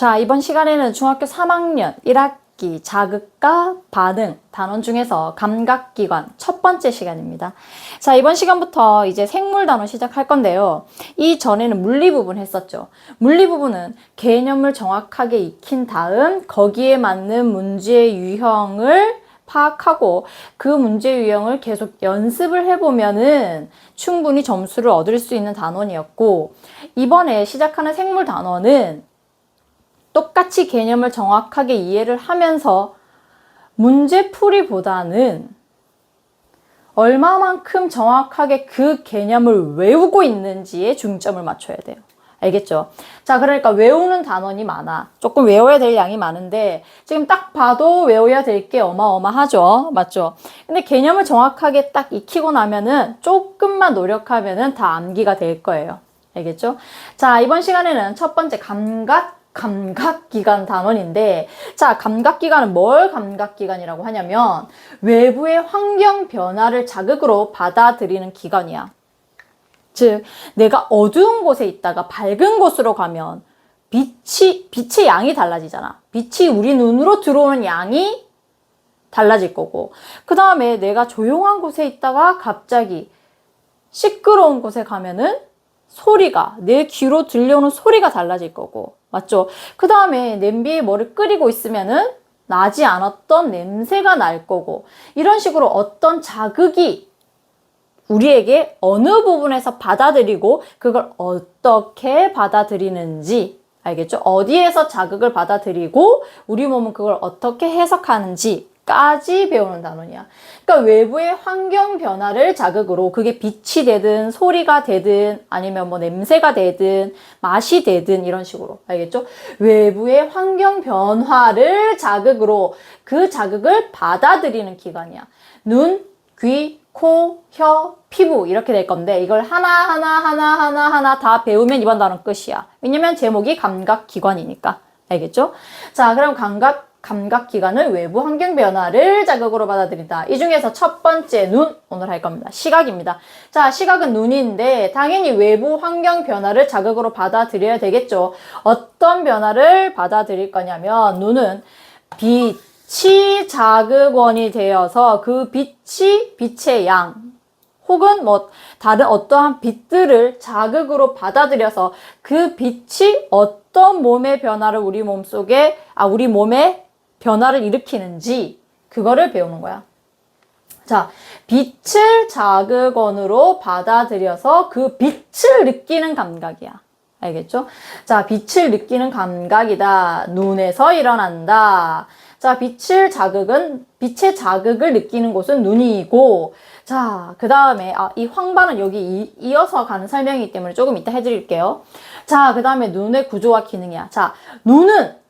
자, 이번 시간에는 중학교 3학년 1학기 자극과 반응 단원 중에서 감각기관 첫 번째 시간입니다. 자, 이번 시간부터 이제 생물 단원 시작할 건데요. 이 전에는 물리 부분 했었죠. 물리 부분은 개념을 정확하게 익힌 다음 거기에 맞는 문제 유형을 파악하고 그 문제 유형을 계속 연습을 해보면은 충분히 점수를 얻을 수 있는 단원이었고 이번에 시작하는 생물 단원은 똑같이 개념을 정확하게 이해를 하면서 문제 풀이보다는 얼마만큼 정확하게 그 개념을 외우고 있는지에 중점을 맞춰야 돼요. 알겠죠? 자, 그러니까 외우는 단원이 많아. 조금 외워야 될 양이 많은데, 지금 딱 봐도 외워야 될 게 어마어마하죠? 맞죠? 근데 개념을 정확하게 딱 익히고 나면은 조금만 노력하면은 다 암기가 될 거예요. 알겠죠? 자, 이번 시간에는 첫 번째 감각, 감각기관 단원인데, 자, 감각기관은 뭘 감각기관이라고 하냐면, 외부의 환경 변화를 자극으로 받아들이는 기관이야. 즉, 내가 어두운 곳에 있다가 밝은 곳으로 가면 빛이, 빛의 양이 달라지잖아. 빛이 우리 눈으로 들어오는 양이 달라질 거고. 그 다음에 내가 조용한 곳에 있다가 갑자기 시끄러운 곳에 가면은 소리가, 내 귀로 들려오는 소리가 달라질 거고. 맞죠? 그 다음에 냄비에 뭐를 끓이고 있으면은 나지 않았던 냄새가 날 거고. 이런 식으로 어떤 자극이 우리에게 어느 부분에서 받아들이고 그걸 어떻게 받아들이는지 알겠죠? 어디에서 자극을 받아들이고 우리 몸은 그걸 어떻게 해석하는지 까지 배우는 단원이야. 그러니까 외부의 환경 변화를 자극으로 그게 빛이 되든 소리가 되든 아니면 뭐 냄새가 되든 맛이 되든 이런 식으로 알겠죠? 외부의 환경 변화를 자극으로 그 자극을 받아들이는 기관이야. 눈, 귀, 코, 혀, 피부 이렇게 될 건데 이걸 하나하나 하나하나 하나 다 배우면 이번 단원 끝이야. 왜냐면 제목이 감각 기관이니까. 알겠죠? 자, 그럼 감각 감각기관을 외부 환경 변화를 자극으로 받아들인다. 이 중에서 첫 번째 눈 오늘 할 겁니다. 시각입니다. 자, 시각은 눈인데 당연히 외부 환경 변화를 자극으로 받아들여야 되겠죠. 어떤 변화를 받아들일 거냐면 눈은 빛이 자극원이 되어서 그 빛이 빛의 양 혹은 뭐 다른 어떠한 빛들을 자극으로 받아들여서 그 빛이 어떤 몸의 변화를 우리 몸 속에 아 우리 몸에 변화를 일으키는지 그거를 배우는 거야. 자, 빛을 자극원으로 받아들여서 그 빛을 느끼는 감각이야. 알겠죠? 자, 빛을 느끼는 감각이다. 눈에서 일어난다. 자, 빛을 자극은, 빛의 자극을 느끼는 곳은 눈이고, 자, 그 다음에, 아, 이 황반은 여기 이, 어서 가는 설명이기 때문에 조금 이따 해드릴게요. 자, 그 다음에 눈의 구조와 기능이야. 자, 눈은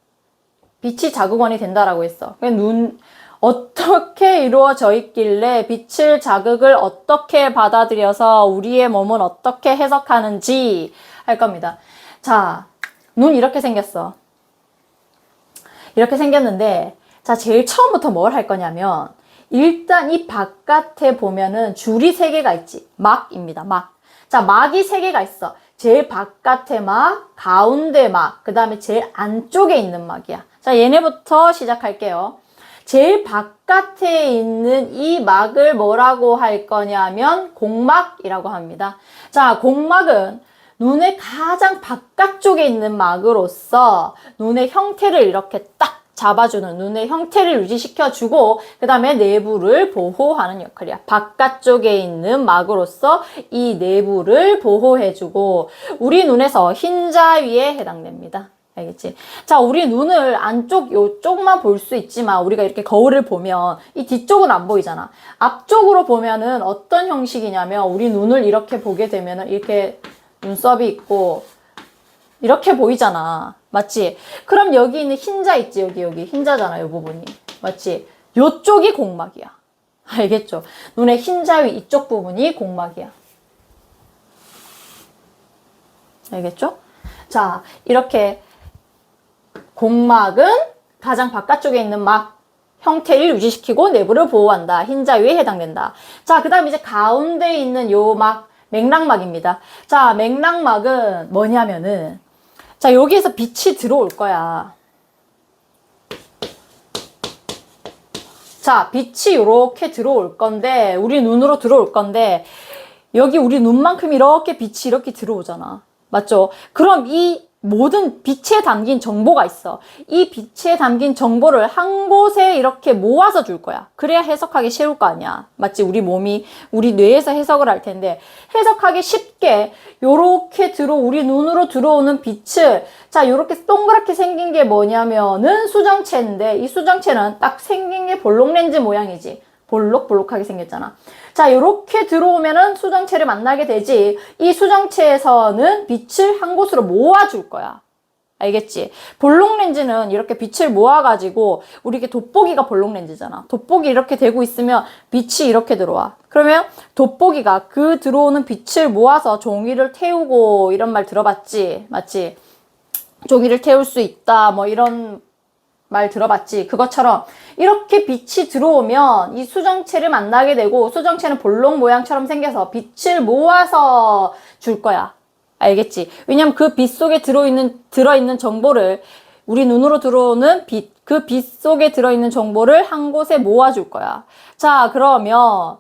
빛이 자극원이 된다라고 했어. 눈, 어떻게 이루어져 있길래 빛을 자극을 어떻게 받아들여서 우리의 몸은 어떻게 해석하는지 할 겁니다. 자, 눈 이렇게 생겼어. 이렇게 생겼는데, 자, 제일 처음부터 뭘 할 거냐면, 일단 이 바깥에 보면은 줄이 세 개가 있지. 막입니다. 막. 자, 막이 세 개가 있어. 제일 바깥에 막, 가운데 막, 그 다음에 제일 안쪽에 있는 막이야. 자, 얘네부터 시작할게요. 제일 바깥에 있는 이 막을 뭐라고 할 거냐면 공막이라고 합니다. 자, 공막은 눈의 가장 바깥쪽에 있는 막으로서 눈의 형태를 이렇게 딱 잡아주는 눈의 형태를 유지시켜주고 그 다음에 내부를 보호하는 역할이야. 바깥쪽에 있는 막으로서 이 내부를 보호해주고 우리 눈에서 흰자 위에 해당됩니다. 알겠지? 자, 우리 눈을 안쪽 요쪽만 볼 수 있지만 우리가 이렇게 거울을 보면 이 뒤쪽은 안 보이잖아. 앞쪽으로 보면은 어떤 형식이냐면 우리 눈을 이렇게 보게 되면은 이렇게 눈썹이 있고 이렇게 보이잖아. 맞지? 그럼 여기 있는 흰자 있지? 여기 여기 흰자잖아. 이 부분이. 맞지? 요쪽이 공막이야. 알겠죠? 눈의 흰자 위 이쪽 부분이 공막이야. 알겠죠? 자, 이렇게 공막은 가장 바깥쪽에 있는 막 형태를 유지시키고 내부를 보호한다. 흰자 위에 해당된다. 자, 그 다음 이제 가운데 있는 요 막 맥락막입니다. 자, 맥락막은 뭐냐면은 자, 여기에서 빛이 들어올 거야. 자, 빛이 이렇게 들어올 건데, 우리 눈으로 들어올 건데, 여기 우리 눈만큼 이렇게 빛이 이렇게 들어오잖아. 맞죠? 그럼 이 모든 빛에 담긴 정보가 있어. 이 빛에 담긴 정보를 한 곳에 이렇게 모아서 줄 거야. 그래야 해석하기 쉬울 거 아니야. 맞지? 우리 몸이, 우리 뇌에서 해석을 할 텐데, 해석하기 쉽게, 요렇게 들어, 우리 눈으로 들어오는 빛을, 자, 요렇게 동그랗게 생긴 게 뭐냐면은 수정체인데, 이 수정체는 딱 생긴 게 볼록렌즈 모양이지. 볼록볼록하게 생겼잖아. 자, 요렇게 들어오면은 수정체를 만나게 되지. 이 수정체에서는 빛을 한 곳으로 모아줄 거야. 알겠지? 볼록 렌즈는 이렇게 빛을 모아가지고, 우리 이게 돋보기가 볼록 렌즈잖아. 돋보기 이렇게 되고 있으면 빛이 이렇게 들어와. 그러면 돋보기가 그 들어오는 빛을 모아서 종이를 태우고 이런 말 들어봤지? 맞지? 종이를 태울 수 있다. 뭐 이런 말 들어봤지? 그것처럼 이렇게 빛이 들어오면 이 수정체를 만나게 되고 수정체는 볼록 모양처럼 생겨서 빛을 모아서 줄 거야. 알겠지? 왜냐면 그 빛 속에 들어있는, 들어있는 정보를 우리 눈으로 들어오는 빛, 그 빛 속에 들어있는 정보를 한 곳에 모아줄 거야. 자, 그러면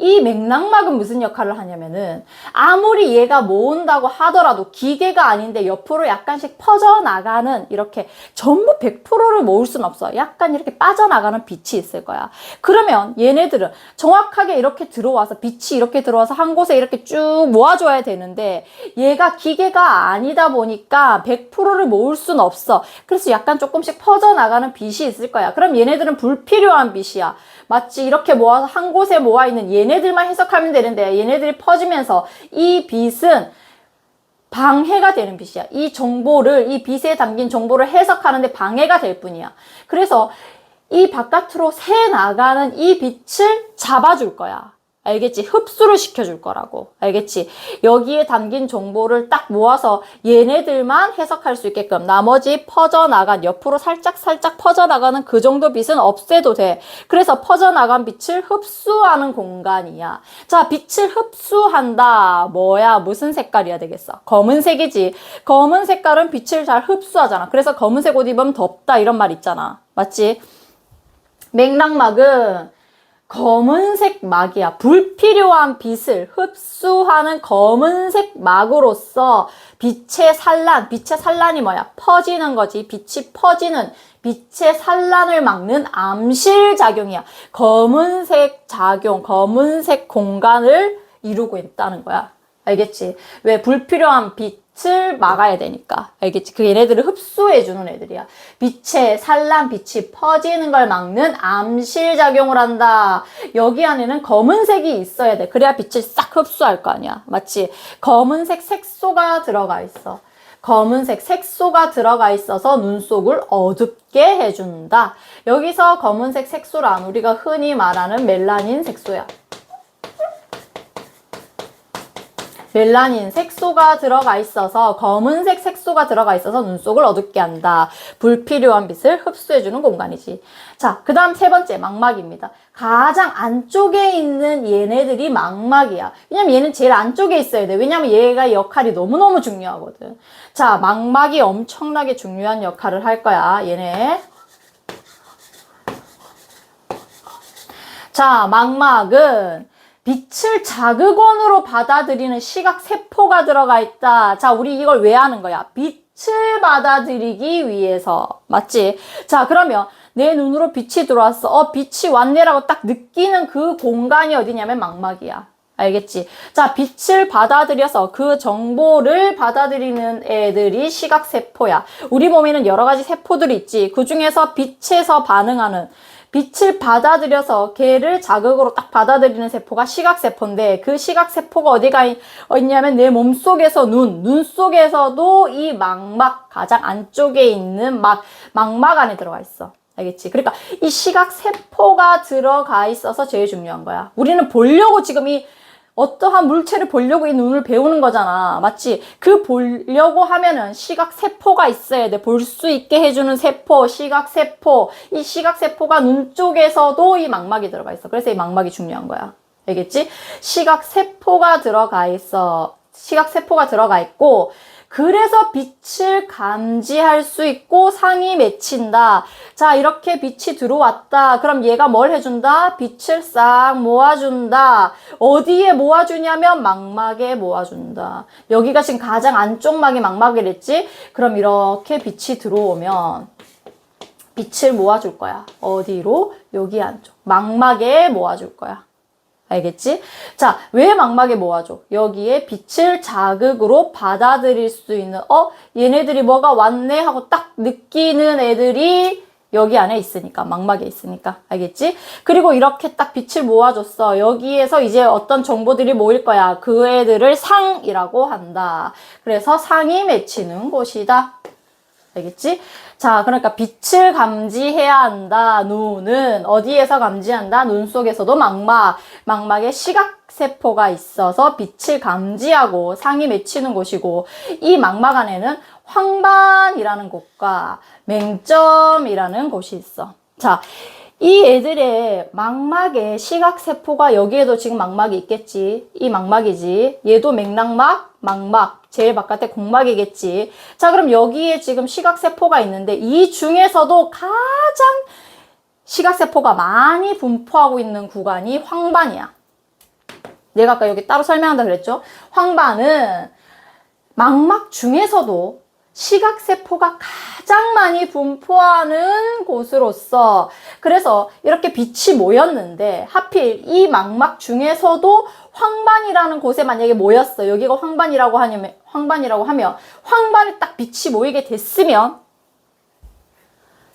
이 맥락막은 무슨 역할을 하냐면은 아무리 얘가 모은다고 하더라도 기계가 아닌데 옆으로 약간씩 퍼져나가는 이렇게 전부 100%를 모을 순 없어. 약간 이렇게 빠져나가는 빛이 있을 거야. 그러면 얘네들은 정확하게 이렇게 들어와서 빛이 이렇게 들어와서 한 곳에 이렇게 쭉 모아줘야 되는데 얘가 기계가 아니다 보니까 100%를 모을 순 없어. 그래서 약간 조금씩 퍼져나가는 빛이 있을 거야. 그럼 얘네들은 불필요한 빛이야. 마치 이렇게 모아서 한 곳에 모아 있는 얘네들만 해석하면 되는데 얘네들이 퍼지면서 이 빛은 방해가 되는 빛이야. 이 정보를, 이 빛에 담긴 정보를 해석하는데 방해가 될 뿐이야. 그래서 이 바깥으로 새 나가는 이 빛을 잡아줄 거야. 알겠지? 흡수를 시켜줄 거라고. 알겠지? 여기에 담긴 정보를 딱 모아서 얘네들만 해석할 수 있게끔 나머지 퍼져나간, 옆으로 살짝살짝 퍼져나가는 그 정도 빛은 없애도 돼. 그래서 퍼져나간 빛을 흡수하는 공간이야. 자, 빛을 흡수한다. 뭐야? 무슨 색깔이야 되겠어? 검은색이지. 검은 색깔은 빛을 잘 흡수하잖아. 그래서 검은색 옷 입으면 덥다. 이런 말 있잖아. 맞지? 맥락막은 검은색 막이야. 불필요한 빛을 흡수하는 검은색 막으로서 빛의 산란, 빛의 산란이 뭐야? 퍼지는 거지. 빛이 퍼지는 빛의 산란을 막는 암실 작용이야. 검은색 작용, 검은색 공간을 이루고 있다는 거야. 알겠지? 왜 불필요한 빛 을 막아야 되니까. 알겠지? 그 얘네들을 흡수해주는 애들이야. 빛의 산란, 빛이 퍼지는 걸 막는 암실작용을 한다. 여기 안에는 검은색이 있어야 돼. 그래야 빛을 싹 흡수할 거 아니야. 마치 검은색 색소가 들어가 있어. 검은색 색소가 들어가 있어서 눈 속을 어둡게 해준다. 여기서 검은색 색소란 우리가 흔히 말하는 멜라닌 색소야. 멜라닌 색소가 들어가 있어서 검은색 색소가 들어가 있어서 눈 속을 어둡게 한다. 불필요한 빛을 흡수해주는 공간이지. 자, 그 다음 세 번째 망막입니다. 가장 안쪽에 있는 얘네들이 망막이야. 왜냐면 얘는 제일 안쪽에 있어야 돼. 왜냐면 얘가 역할이 너무너무 중요하거든. 자, 망막이 엄청나게 중요한 역할을 할 거야. 얘네. 자, 망막은 빛을 자극원으로 받아들이는 시각 세포가 들어가 있다. 자, 우리 이걸 왜 하는 거야? 빛을 받아들이기 위해서. 맞지? 자, 그러면 내 눈으로 빛이 들어왔어. 어, 빛이 왔네라고 딱 느끼는 그 공간이 어디냐면 망막이야. 알겠지? 자, 빛을 받아들여서 그 정보를 받아들이는 애들이 시각세포야. 우리 몸에는 여러 가지 세포들이 있지. 그 중에서 빛에서 반응하는 빛을 받아들여서 걔를 자극으로 딱 받아들이는 세포가 시각세포인데 그 시각세포가 어디가 있, 있냐면 내 몸속에서 눈, 눈 속에서도 이 망막 가장 안쪽에 있는 막, 망막 안에 들어가 있어. 알겠지? 그러니까 이 시각세포가 들어가 있어서 제일 중요한 거야. 우리는 보려고 지금 이 어떠한 물체를 보려고 이 눈을 배우는 거잖아. 맞지? 그 보려고 하면은 시각 세포가 있어야 돼. 볼 수 있게 해주는 세포, 시각 세포. 이 시각 세포가 눈 쪽에서도 이 망막이 들어가 있어. 그래서 이 망막이 중요한 거야. 알겠지? 시각 세포가 들어가 있어. 시각 세포가 들어가 있고 그래서 빛을 감지할 수 있고 상이 맺힌다. 자, 이렇게 빛이 들어왔다. 그럼 얘가 뭘 해준다? 빛을 싹 모아준다. 어디에 모아주냐면 망막에 모아준다. 여기가 지금 가장 안쪽 막이 망막이랬지? 그럼 이렇게 빛이 들어오면 빛을 모아줄 거야. 어디로? 여기 안쪽. 망막에 모아줄 거야. 알겠지? 자, 왜 망막에 모아줘? 여기에 빛을 자극으로 받아들일 수 있는, 어? 얘네들이 뭐가 왔네? 하고 딱 느끼는 애들이 여기 안에 있으니까, 망막에 있으니까. 알겠지? 그리고 이렇게 딱 빛을 모아줬어. 여기에서 이제 어떤 정보들이 모일 거야. 그 애들을 상이라고 한다. 그래서 상이 맺히는 곳이다. 알겠지? 자, 그러니까 빛을 감지해야 한다. 눈은 어디에서 감지한다? 눈 속에서도 망막, 망막에 시각 세포가 있어서 빛을 감지하고 상이 맺히는 곳이고, 이 망막 안에는 황반이라는 곳과 맹점이라는 곳이 있어. 자, 이 애들의 망막에 시각세포가 여기에도 지금 망막이 있겠지. 이 망막이지. 얘도 맥락막, 망막. 제일 바깥에 공막이겠지. 자, 그럼 여기에 지금 시각세포가 있는데 이 중에서도 가장 시각세포가 많이 분포하고 있는 구간이 황반이야. 내가 아까 여기 따로 설명한다 그랬죠? 황반은 망막 중에서도 시각세포가 가장 많이 분포하는 곳으로서 그래서 이렇게 빛이 모였는데 하필 이 망막 중에서도 황반이라는 곳에 만약에 모였어 여기가 황반이라고 하면 황반이라고 하면 황반에 딱 빛이 모이게 됐으면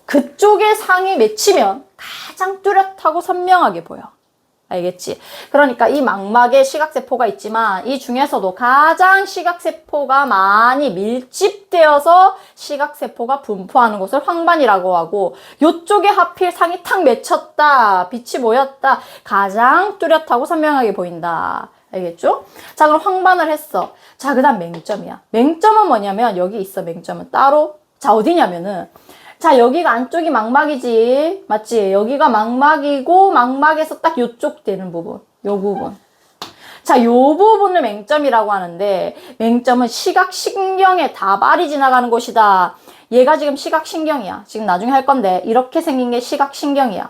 그쪽에 상이 맺히면 가장 뚜렷하고 선명하게 보여. 알겠지? 그러니까 이 망막에 시각세포가 있지만 이 중에서도 가장 시각세포가 많이 밀집되어서 시각세포가 분포하는 곳을 황반이라고 하고 요쪽에 하필 상이 탁 맺혔다. 빛이 모였다. 가장 뚜렷하고 선명하게 보인다. 알겠죠? 자, 그럼 황반을 했어. 자, 그 다음 맹점이야. 맹점은 뭐냐면 여기 있어, 맹점은 따로. 자, 어디냐면은 자, 여기가 안쪽이 망막이지. 맞지? 여기가 망막이고, 망막에서 딱 요쪽 되는 부분. 요 부분. 자, 요 부분을 맹점이라고 하는데, 맹점은 시각신경의 다발이 지나가는 곳이다. 얘가 지금 시각신경이야. 지금 나중에 할 건데, 이렇게 생긴 게 시각신경이야.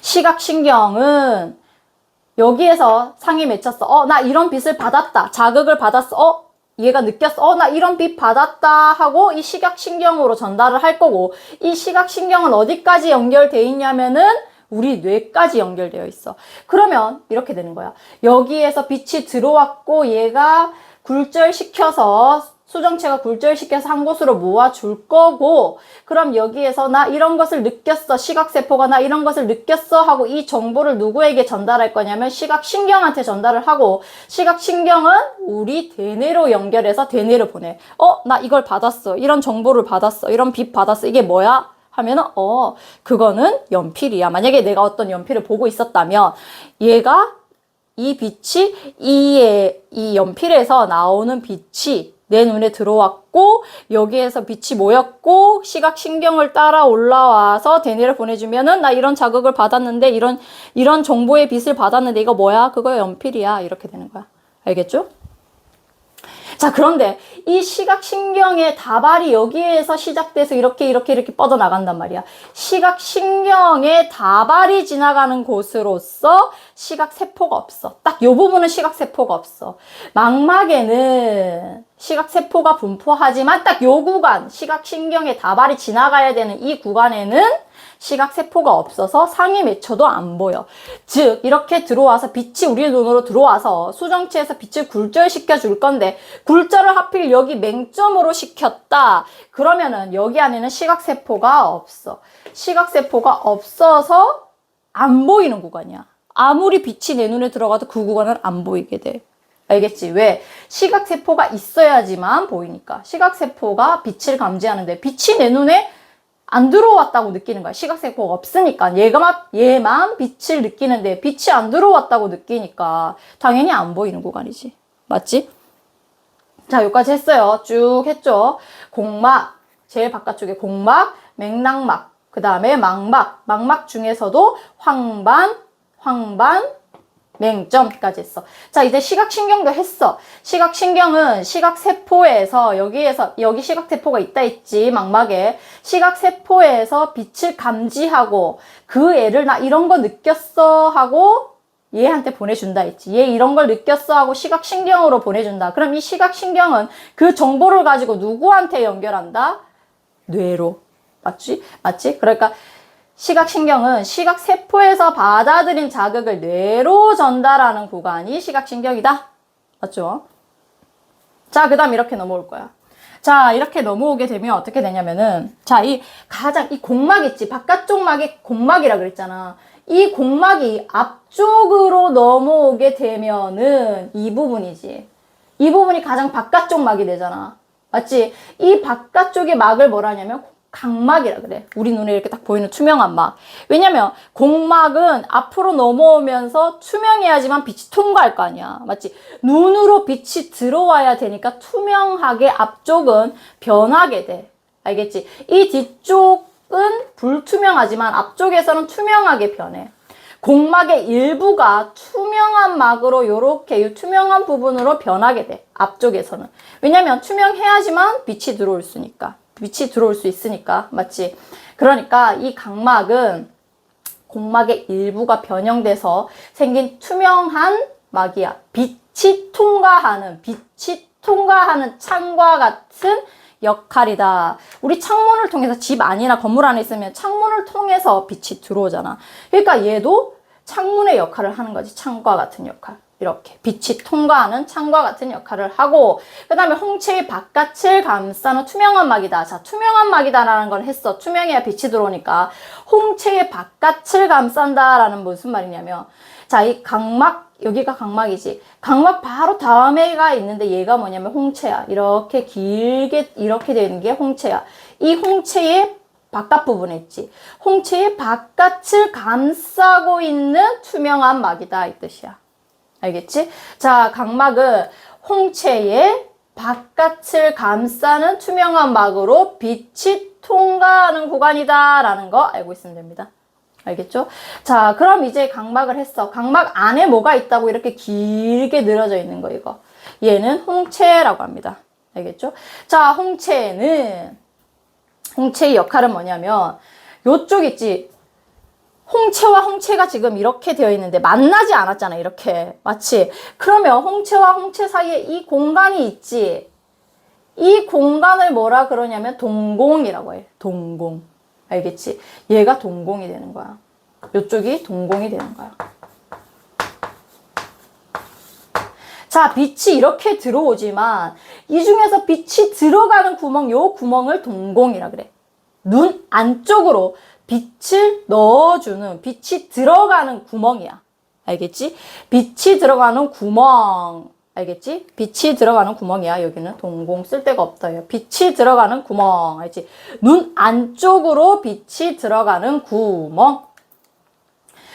시각신경은 여기에서 상이 맺혔어. 어, 나 이런 빛을 받았다. 자극을 받았어. 어, 얘가 느꼈어. 어, 나 이런 빛 받았다 하고 이 시각신경으로 전달을 할 거고 이 시각신경은 어디까지 연결돼 있냐면은 우리 뇌까지 연결되어 있어. 그러면 이렇게 되는 거야. 여기에서 빛이 들어왔고 얘가 굴절시켜서 수정체가 굴절시켜서 한 곳으로 모아줄 거고 그럼 여기에서 나 이런 것을 느꼈어 시각세포가 나 이런 것을 느꼈어 하고 이 정보를 누구에게 전달할 거냐면 시각신경한테 전달을 하고 시각신경은 우리 대뇌로 연결해서 대뇌를 보내. 어 나 이걸 받았어. 이런 정보를 받았어. 이런 빛 받았어. 이게 뭐야? 하면은 어 그거는 연필이야. 만약에 내가 어떤 연필을 보고 있었다면 얘가 이 빛이 이의 이 연필에서 나오는 빛이 내 눈에 들어왔고 여기에서 빛이 모였고 시각 신경을 따라 올라와서 대뇌를 보내주면은 나 이런 자극을 받았는데 이런 이런 정보의 빛을 받았는데 이거 뭐야? 그거 연필이야 이렇게 되는 거야. 알겠죠? 자, 그런데 이 시각신경의 다발이 여기에서 시작돼서 이렇게 이렇게 이렇게 뻗어나간단 말이야. 시각신경의 다발이 지나가는 곳으로서 시각세포가 없어. 딱 요 부분은 시각세포가 없어. 망막에는 시각세포가 분포하지만 딱 요 구간, 시각신경의 다발이 지나가야 되는 이 구간에는 시각세포가 없어서 상이 맺혀도 안 보여. 즉, 이렇게 들어와서 빛이 우리 눈으로 들어와서 수정체에서 빛을 굴절시켜 줄 건데, 굴절을 하필 여기 맹점으로 시켰다. 그러면은 여기 안에는 시각세포가 없어. 시각세포가 없어서 안 보이는 구간이야. 아무리 빛이 내 눈에 들어가도 그 구간은 안 보이게 돼. 알겠지? 왜? 시각세포가 있어야지만 보이니까. 시각세포가 빛을 감지하는데, 빛이 내 눈에 안 들어왔다고 느끼는 거야. 시각세포가 없으니까. 얘가만, 얘만 빛을 느끼는데 빛이 안 들어왔다고 느끼니까 당연히 안 보이는 구간이지. 맞지? 자, 여기까지 했어요. 쭉 했죠. 공막, 제일 바깥쪽에 공막, 맥락막, 그 다음에 망막, 망막 중에서도 황반, 황반, 맹점까지 했어. 자, 이제 시각신경도 했어. 시각신경은 시각세포에서, 여기에서, 여기 시각세포가 있다 했지, 망막에. 시각세포에서 빛을 감지하고, 그 애를 나 이런 거 느꼈어 하고, 얘한테 보내준다 했지. 얘 이런 걸 느꼈어 하고 시각신경으로 보내준다. 그럼 이 시각신경은 그 정보를 가지고 누구한테 연결한다? 뇌로. 맞지? 맞지? 그러니까 시각신경은 시각세포에서 받아들인 자극을 뇌로 전달하는 구간이 시각신경이다. 맞죠? 자, 그 다음 이렇게 넘어올 거야. 자, 이렇게 넘어오게 되면 어떻게 되냐면은, 자, 이 가장, 이 공막 있지. 바깥쪽 막이 공막이라 그랬잖아. 이 공막이 앞쪽으로 넘어오게 되면은 이 부분이지. 이 부분이 가장 바깥쪽 막이 되잖아. 맞지? 이 바깥쪽의 막을 뭐라 하냐면 각막이라 그래. 우리 눈에 이렇게 딱 보이는 투명한 막. 왜냐면 공막은 앞으로 넘어오면서 투명해야지만 빛이 통과할 거 아니야. 맞지? 눈으로 빛이 들어와야 되니까 투명하게 앞쪽은 변하게 돼. 알겠지? 이 뒤쪽은 불투명하지만 앞쪽에서는 투명하게 변해. 공막의 일부가 투명한 막으로 요렇게 이 투명한 부분으로 변하게 돼. 앞쪽에서는. 왜냐면 투명해야지만 빛이 들어올 수니까. 빛이 들어올 수 있으니까. 맞지? 그러니까 이 각막은 공막의 일부가 변형돼서 생긴 투명한 막이야. 빛이 통과하는, 빛이 통과하는 창과 같은 역할이다. 우리 창문을 통해서 집 안이나 건물 안에 있으면 창문을 통해서 빛이 들어오잖아. 그러니까 얘도 창문의 역할을 하는 거지. 창과 같은 역할. 이렇게 빛이 통과하는 창과 같은 역할을 하고 그 다음에 홍채의 바깥을 감싸는 투명한 막이다. 자, 투명한 막이다라는 걸 했어. 투명해야 빛이 들어오니까 홍채의 바깥을 감싼다라는 무슨 말이냐면 자, 이 각막 여기가 각막이지. 각막 바로 다음에가 있는데 얘가 뭐냐면 홍채야. 이렇게 길게 이렇게 되는 게 홍채야. 이 홍채의 바깥 부분에 있지. 홍채의 바깥을 감싸고 있는 투명한 막이다 이 뜻이야. 알겠지? 자, 각막은 홍채의 바깥을 감싸는 투명한 막으로 빛이 통과하는 구간이다 라는 거 알고 있으면 됩니다. 알겠죠? 자, 그럼 이제 각막을 했어. 각막 안에 뭐가 있다고 이렇게 길게 늘어져 있는 거, 이거. 얘는 홍채라고 합니다. 알겠죠? 자, 홍채는, 홍채의 역할은 뭐냐면, 요쪽 있지? 홍채와 홍채가 지금 이렇게 되어 있는데 만나지 않았잖아, 이렇게. 마치. 그러면 홍채와 홍채 사이에 이 공간이 있지? 이 공간을 뭐라 그러냐면 동공이라고 해. 동공. 알겠지? 얘가 동공이 되는 거야. 이쪽이 동공이 되는 거야. 자, 빛이 이렇게 들어오지만 이 중에서 빛이 들어가는 구멍, 요 구멍을 동공이라 그래. 눈 안쪽으로 빛을 넣어주는, 빛이 들어가는 구멍이야. 알겠지? 빛이 들어가는 구멍. 알겠지? 빛이 들어가는 구멍이야. 여기는 동공 쓸 데가 없다. 빛이 들어가는 구멍. 알지? 눈 안쪽으로 빛이 들어가는 구멍.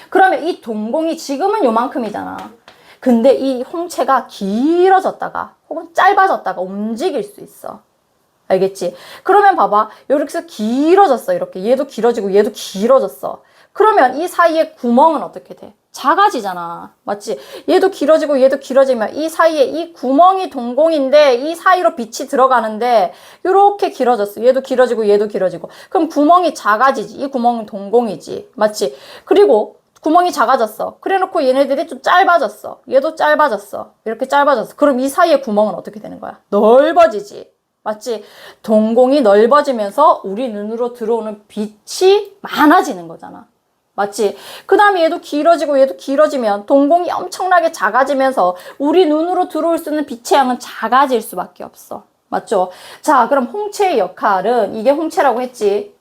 그러면 이 동공이 지금은 요만큼이잖아. 근데 이 홍채가 길어졌다가 혹은 짧아졌다가 움직일 수 있어. 알겠지? 그러면 봐봐. 이렇게 해서 길어졌어. 이렇게. 얘도 길어지고 얘도 길어졌어. 그러면 이 사이에 구멍은 어떻게 돼? 작아지잖아. 맞지? 얘도 길어지고 얘도 길어지면 이 사이에 이 구멍이 동공인데 이 사이로 빛이 들어가는데 이렇게 길어졌어. 얘도 길어지고 얘도 길어지고. 그럼 구멍이 작아지지. 이 구멍은 동공이지. 맞지? 그리고 구멍이 작아졌어. 그래 놓고 얘네들이 좀 짧아졌어. 얘도 짧아졌어. 이렇게 짧아졌어. 그럼 이 사이에 구멍은 어떻게 되는 거야? 넓어지지. 맞지? 동공이 넓어지면서 우리 눈으로 들어오는 빛이 많아지는 거잖아. 맞지? 그 다음에 얘도 길어지고 얘도 길어지면 동공이 엄청나게 작아지면서 우리 눈으로 들어올 수 있는 빛의 양은 작아질 수밖에 없어. 맞죠? 자, 그럼 홍채의 역할은 이게 홍채라고 했지.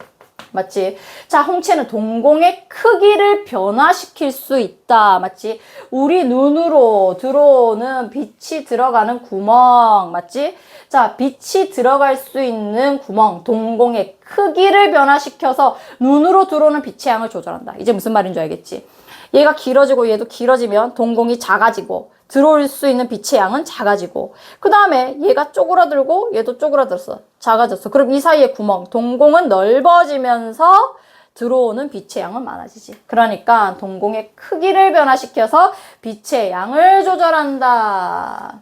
맞지? 자, 홍채는 동공의 크기를 변화시킬 수 있다. 맞지? 우리 눈으로 들어오는 빛이 들어가는 구멍. 맞지? 자, 빛이 들어갈 수 있는 구멍, 동공의 크기를 변화시켜서 눈으로 들어오는 빛의 양을 조절한다. 이제 무슨 말인 줄 알겠지? 얘가 길어지고 얘도 길어지면 동공이 작아지고 들어올 수 있는 빛의 양은 작아지고 그 다음에 얘가 쪼그라들고 얘도 쪼그라들었어 작아졌어 그럼 이 사이에 구멍 동공은 넓어지면서 들어오는 빛의 양은 많아지지. 그러니까 동공의 크기를 변화시켜서 빛의 양을 조절한다.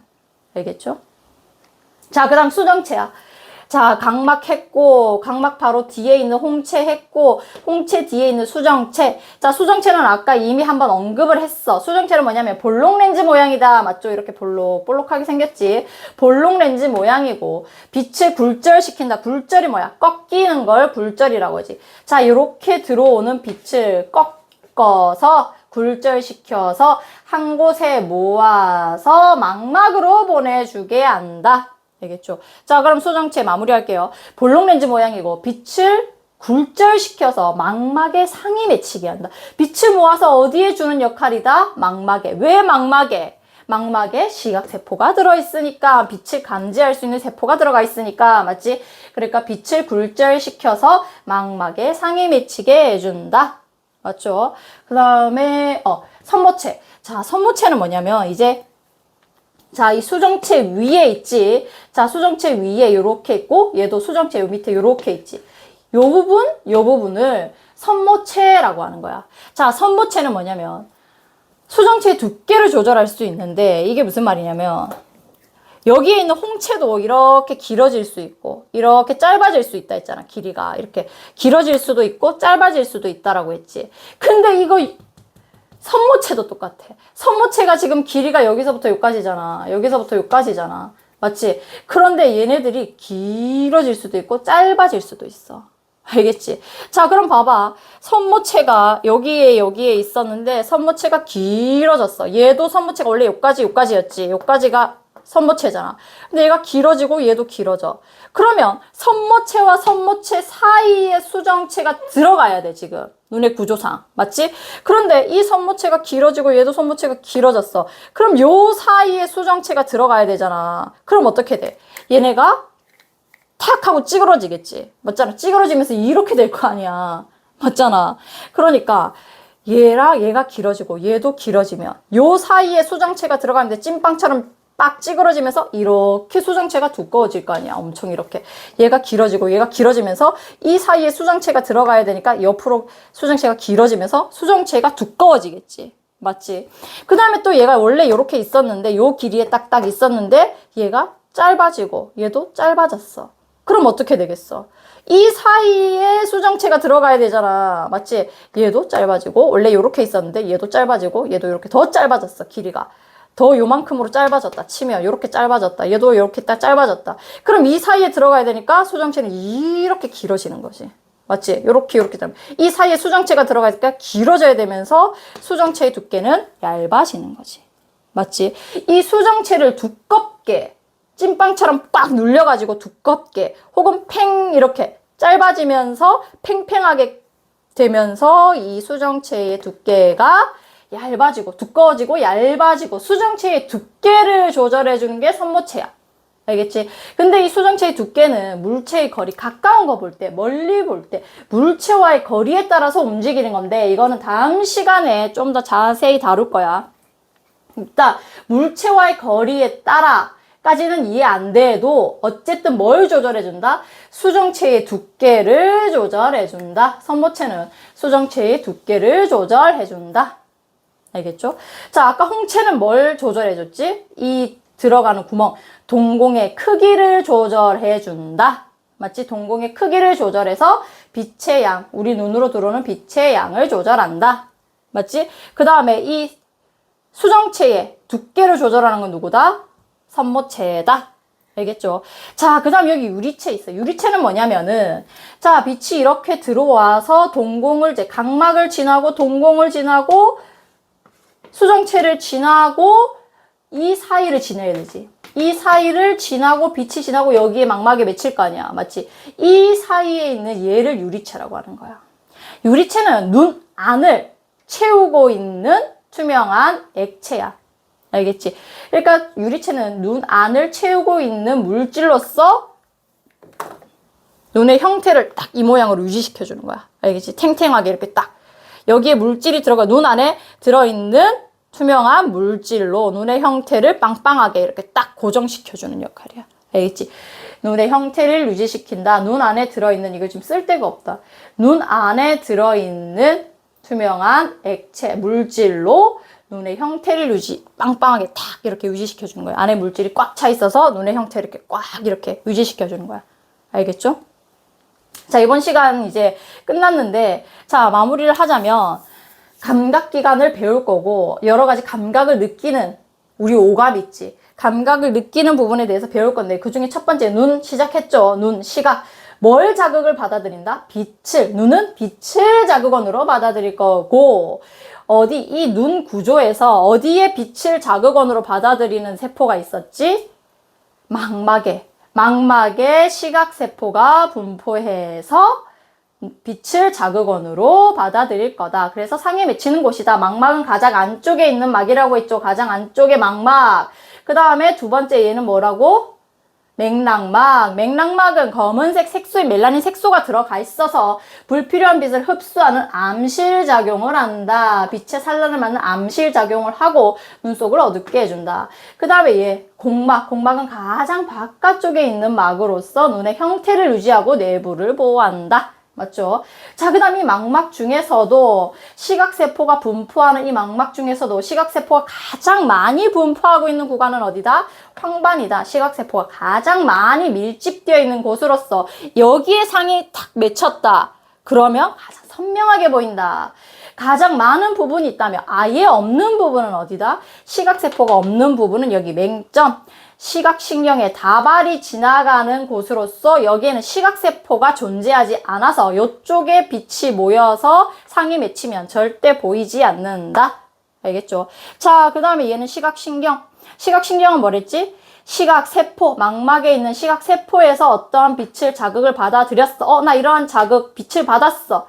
알겠죠? 자, 그 다음 수정체야. 자, 각막 했고, 각막 바로 뒤에 있는 홍채 했고, 홍채 뒤에 있는 수정체. 자, 수정체는 아까 이미 한번 언급을 했어. 수정체는 뭐냐면 볼록 렌즈 모양이다. 맞죠? 이렇게 볼록, 볼록하게 생겼지. 볼록 렌즈 모양이고, 빛을 굴절시킨다. 굴절이 뭐야? 꺾이는 걸 굴절이라고 하지. 자, 이렇게 들어오는 빛을 꺾어서, 굴절시켜서 한 곳에 모아서 망막으로 보내주게 한다. 알겠죠? 자, 그럼 수정체 마무리할게요. 볼록 렌즈 모양이고 빛을 굴절시켜서 망막에 상이 맺히게 한다. 빛을 모아서 어디에 주는 역할이다? 망막에. 왜 망막에? 망막에 시각세포가 들어있으니까 빛을 감지할 수 있는 세포가 들어가 있으니까 맞지? 그러니까 빛을 굴절시켜서 망막에 상이 맺히게 해준다. 맞죠? 그 다음에 어 선모체. 자, 선모체는 뭐냐면 이제 자, 이 수정체 위에 있지. 자, 수정체 위에 이렇게 있고, 얘도 수정체 요 밑에 이렇게 있지. 요 부분, 요 부분을 선모체라고 하는 거야. 자, 선모체는 뭐냐면, 수정체의 두께를 조절할 수 있는데, 이게 무슨 말이냐면, 여기에 있는 홍채도 이렇게 길어질 수 있고, 이렇게 짧아질 수 있다 했잖아, 길이가. 이렇게 길어질 수도 있고, 짧아질 수도 있다라고 했지. 근데 이거 선모체도 똑같아. 선모체가 지금 길이가 여기서부터 여기까지잖아. 여기서부터 여기까지잖아. 맞지? 그런데 얘네들이 길어질 수도 있고 짧아질 수도 있어. 알겠지? 자, 그럼 봐봐. 선모체가 여기에 여기에 있었는데 선모체가 길어졌어. 얘도 선모체가 원래 여기까지 여기까지였지. 여기까지가 선모체잖아. 근데 얘가 길어지고 얘도 길어져. 그러면 선모체와 선모체 사이에 수정체가 들어가야 돼, 지금. 눈의 구조상. 맞지? 그런데 이 선모체가 길어지고 얘도 선모체가 길어졌어. 그럼 요 사이에 수정체가 들어가야 되잖아. 그럼 어떻게 돼? 얘네가 탁 하고 찌그러지겠지. 맞잖아. 찌그러지면서 이렇게 될 거 아니야. 맞잖아. 그러니까 얘랑 얘가 길어지고 얘도 길어지면 요 사이에 수정체가 들어가는데 찐빵처럼 빡 찌그러지면서 이렇게 수정체가 두꺼워질 거 아니야. 엄청 이렇게. 얘가 길어지고 얘가 길어지면서 이 사이에 수정체가 들어가야 되니까 옆으로 수정체가 길어지면서 수정체가 두꺼워지겠지. 맞지? 그 다음에 또 얘가 원래 이렇게 있었는데 요 길이에 딱딱 있었는데 얘가 짧아지고 얘도 짧아졌어. 그럼 어떻게 되겠어? 이 사이에 수정체가 들어가야 되잖아. 맞지? 얘도 짧아지고 원래 이렇게 있었는데 얘도 짧아지고 얘도 이렇게 더 짧아졌어. 길이가. 더 요만큼으로 짧아졌다 치면 이렇게 짧아졌다 얘도 이렇게 딱 짧아졌다 그럼 이 사이에 들어가야 되니까 수정체는 이렇게 길어지는 거지 맞지? 요렇게 요렇게 이 사이에 수정체가 들어가니까 길어져야 되면서 수정체의 두께는 얇아지는 거지 맞지? 이 수정체를 두껍게 찐빵처럼 빡 눌려가지고 두껍게 혹은 팽 이렇게 짧아지면서 팽팽하게 되면서 이 수정체의 두께가 얇아지고 두꺼워지고 얇아지고 수정체의 두께를 조절해 주는 게 선모체야. 알겠지? 근데 이 수정체의 두께는 물체의 거리 가까운 거 볼 때, 멀리 볼 때, 물체와의 거리에 따라서 움직이는 건데 이거는 다음 시간에 좀 더 자세히 다룰 거야. 일단 물체와의 거리에 따라 까지는 이해 안 돼도 어쨌든 뭘 조절해 준다? 수정체의 두께를 조절해 준다. 선모체는 수정체의 두께를 조절해 준다. 알겠죠? 자, 아까 홍채는 뭘 조절해 줬지? 이 들어가는 구멍, 동공의 크기를 조절해 준다. 맞지? 동공의 크기를 조절해서 빛의 양, 우리 눈으로 들어오는 빛의 양을 조절한다. 맞지? 그 다음에 이 수정체의 두께를 조절하는 건 누구다? 선모체다. 알겠죠? 자, 그 다음 여기 유리체 있어. 유리체는 뭐냐면은, 자, 빛이 이렇게 들어와서 동공을 이제 각막을 지나고 동공을 지나고 수정체를 지나고 이 사이를 지나야 되지. 이 사이를 지나고 빛이 지나고 여기에 망막에 맺힐 거 아니야. 맞지? 이 사이에 있는 얘를 유리체라고 하는 거야. 유리체는 눈 안을 채우고 있는 투명한 액체야. 알겠지? 그러니까 유리체는 눈 안을 채우고 있는 물질로서 눈의 형태를 딱 이 모양으로 유지시켜 주는 거야. 알겠지? 탱탱하게 이렇게 딱 여기에 물질이 들어가 눈 안에 들어있는 투명한 물질로 눈의 형태를 빵빵하게 이렇게 딱 고정시켜주는 역할이야. 알겠지? 눈의 형태를 유지시킨다. 눈 안에 들어있는 이거 지금 쓸 데가 없다. 눈 안에 들어있는 투명한 액체 물질로 눈의 형태를 유지 빵빵하게 탁 이렇게 유지시켜 주는 거야. 안에 물질이 꽉 차 있어서 눈의 형태를 이렇게 꽉 이렇게 유지시켜 주는 거야. 알겠죠? 자, 이번 시간 이제 끝났는데 자, 마무리를 하자면 감각기관을 배울 거고 여러 가지 감각을 느끼는 우리 오감 있지. 감각을 느끼는 부분에 대해서 배울 건데 그 중에 첫 번째 눈 시작했죠. 눈 시각. 뭘 자극을 받아들인다? 빛을. 눈은 빛을 자극원으로 받아들일 거고 어디 이 눈 구조에서 어디에 빛을 자극원으로 받아들이는 세포가 있었지? 망막에. 망막에 시각세포가 분포해서 빛을 자극원으로 받아들일 거다. 그래서 상에 맺히는 곳이다. 망막은 가장 안쪽에 있는 막이라고 했죠. 가장 안쪽의 망막. 그 다음에 두 번째 얘는 뭐라고? 맥락막. 맥락막은 검은색 색소인 멜라닌 색소가 들어가 있어서 불필요한 빛을 흡수하는 암실 작용을 한다. 빛의 산란을 막는 암실 작용을 하고 눈 속을 어둡게 해준다. 그 다음에 얘 공막. 공막은 가장 바깥쪽에 있는 막으로서 눈의 형태를 유지하고 내부를 보호한다. 맞죠? 자, 그 다음 이 망막 중에서도 시각세포가 분포하는 이 망막 중에서도 시각세포가 가장 많이 분포하고 있는 구간은 어디다? 황반이다. 시각세포가 가장 많이 밀집되어 있는 곳으로서 여기에 상이 탁 맺혔다. 그러면 가장 선명하게 보인다. 가장 많은 부분이 있다면 아예 없는 부분은 어디다? 시각세포가 없는 부분은 여기 맹점. 시각신경의 다발이 지나가는 곳으로서 여기에는 시각세포가 존재하지 않아서 이쪽에 빛이 모여서 상이 맺히면 절대 보이지 않는다. 알겠죠? 자, 그 다음에 얘는 시각신경. 시각신경은 뭐랬지? 시각세포, 망막에 있는 시각세포에서 어떠한 빛을 자극을 받아들였어. 어, 나 이러한 자극, 빛을 받았어.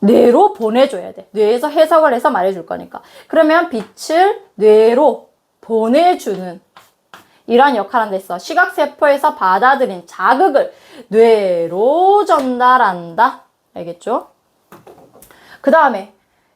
뇌로 보내줘야 돼. 뇌에서 해석을 해서 말해줄 거니까. 그러면 빛을 뇌로 보내주는 이러한 역할을 했어. 시각세포에서 받아들인 자극을 뇌로 전달한다. 알겠죠? 그 다음에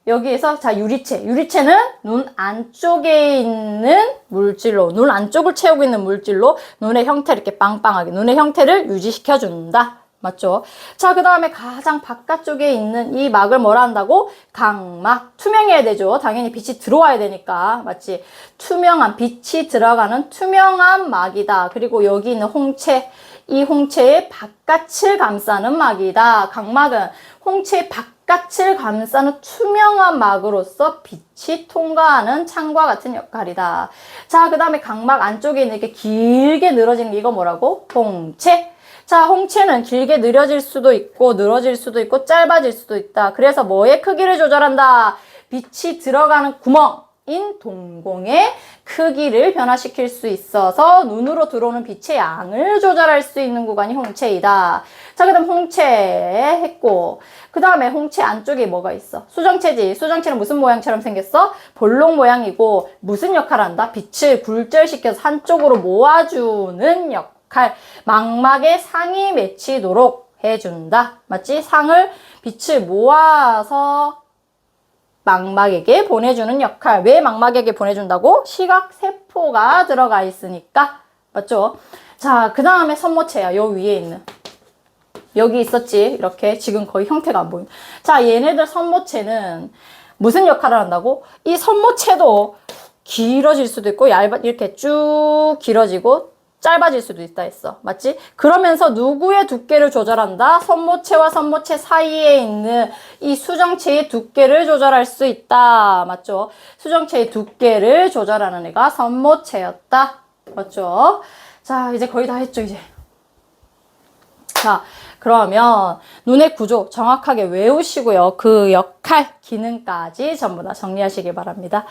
여기에서 자 유리체. 유리체는 눈 안쪽에 있는 물질로 눈 안쪽을 채우고 있는 물질로 눈의 형태를 이렇게 빵빵하게 눈의 형태를 유지시켜 준다. 맞죠? 자, 그 다음에 가장 바깥쪽에 있는 이 막을 뭐라 한다고? 각막. 투명해야 되죠. 당연히 빛이 들어와야 되니까. 맞지? 투명한, 빛이 들어가는 투명한 막이다. 그리고 여기 있는 홍채. 이 홍채의 바깥을 감싸는 막이다. 각막은 홍채의 바깥을 감싸는 투명한 막으로서 빛이 통과하는 창과 같은 역할이다. 자, 그 다음에 각막 안쪽에 있는 이렇게 길게 늘어지는 게 이거 뭐라고? 홍채. 자, 홍채는 길게 느려질 수도 있고, 늘어질 수도 있고, 짧아질 수도 있다. 그래서 뭐의 크기를 조절한다? 빛이 들어가는 구멍인 동공의 크기를 변화시킬 수 있어서 눈으로 들어오는 빛의 양을 조절할 수 있는 구간이 홍채이다. 자, 그 다음 홍채 했고, 그 다음에 홍채 안쪽에 뭐가 있어? 수정체지. 수정체는 무슨 모양처럼 생겼어? 볼록 모양이고, 무슨 역할을 한다? 빛을 굴절시켜서 한쪽으로 모아주는 역할. 칼, 망막에 상이 맺히도록 해준다. 맞지? 상을 빛을 모아서 망막에게 보내주는 역할. 왜 망막에게 보내준다고? 시각세포가 들어가 있으니까. 맞죠? 자, 그 다음에 선모체야. 요 위에 있는. 여기 있었지. 이렇게. 지금 거의 형태가 안 보인다. 자, 얘네들 선모체는 무슨 역할을 한다고? 이 선모체도 길어질 수도 있고, 얇아, 이렇게 쭉 길어지고, 짧아질 수도 있다 했어. 맞지? 그러면서 누구의 두께를 조절한다? 선모체와 선모체 사이에 있는 이 수정체의 두께를 조절할 수 있다. 맞죠? 수정체의 두께를 조절하는 애가 선모체였다. 맞죠? 자, 이제 거의 다 했죠, 이제. 자, 그러면 눈의 구조 정확하게 외우시고요. 그 역할, 기능까지 전부 다 정리하시길 바랍니다.